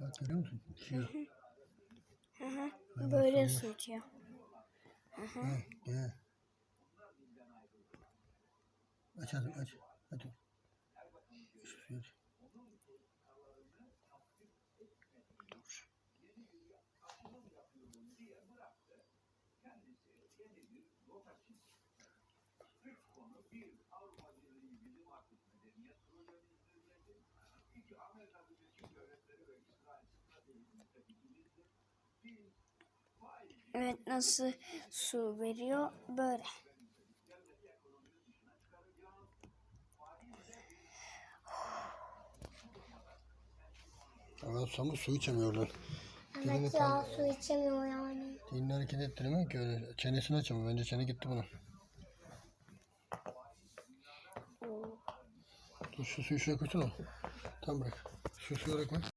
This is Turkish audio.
Bak görüyor musun? Uçuyor. Hı hı. Böyle su içiyor. Ha, gel. Aç hadi aç. Hadi. Şu suyu aç. Evet nasıl su veriyor böyle. Ama susamış su içemiyorlar. Dilini Evet ya su içemiyor yani. Dilini hareket ettiremiyor ki öyle. Çenesini açamıyor. Bence çene gitti buna. Oo. Dur şu suyu şuraya koysana. Tamam bırak. Şu suyu oraya koy.